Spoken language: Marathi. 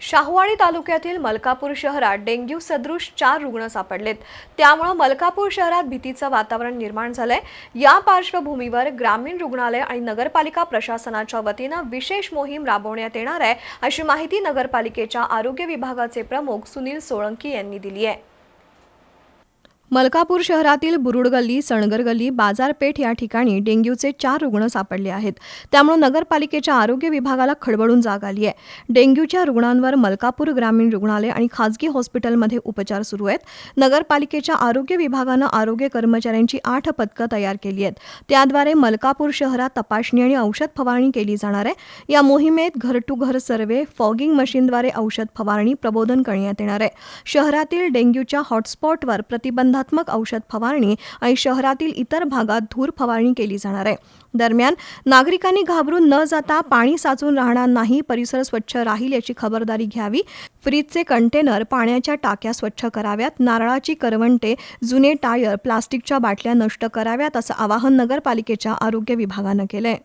शाहूवाडी तालुक्यातील मलकापूर शहरात डेंग्यू सदृश चार रुग्ण सापडलेत. त्यामुळं मलकापूर शहरात भीतीचं वातावरण निर्माण झालंय. या पार्श्वभूमीवर ग्रामीण रुग्णालय आणि नगरपालिका प्रशासनाच्या वतीनं विशेष मोहीम राबवण्यात येणार आहे अशी माहिती नगरपालिकेच्या आरोग्य विभागाचे प्रमुख सुनील सोळंकी यांनी दिली आहे. मलकापूर शहरातील बुरुड गल्ली सणगर गल्ली बाजारपेठ या ठिकाणी डेंग्यूचे चार रुग्ण सापडले आहेत. त्यामुळे नगरपालिकेच्या आरोग्य विभागाला खडबडून जाग आली आहे. डेंग्यूच्या रुग्णांवर मलकापूर ग्रामीण रुग्णालय आणि खासगी हॉस्पिटलमध्ये उपचार सुरू आहेत. नगरपालिकेच्या आरोग्य विभागानं आरोग्य कर्मचाऱ्यांची आठ पथकं तयार केली आहेत. त्याद्वारे मलकापूर शहरात तपासणी आणि औषध फवारणी केली जाणार आहे. या मोहिमेत घर टू घर सर्वे फॉगिंग मशीनद्वारे औषध फवारणी प्रबोधन करण्यात येणार आहे. शहरातील डेंग्यूच्या हॉटस्पॉटवर प्रतिबंध प्रतिबंधात्मक औषध फवारणी आणि शहरातील इतर भागात धूर फवारणी केली जाणार आहे. दरम्यान नागरिकांनी घाबरून न जाता पाणी साचून राहणार नाही परिसर स्वच्छ राहील याची खबरदारी घ्यावी फ्रीजचे कंटेनर पाण्याच्या टाक्या स्वच्छ कराव्यात नारळाची करवंटे जुने टायर प्लास्टिकच्या बाटल्या नष्ट कराव्यात असं आवाहन नगरपालिकेच्या आरोग्य विभागानं केलंय.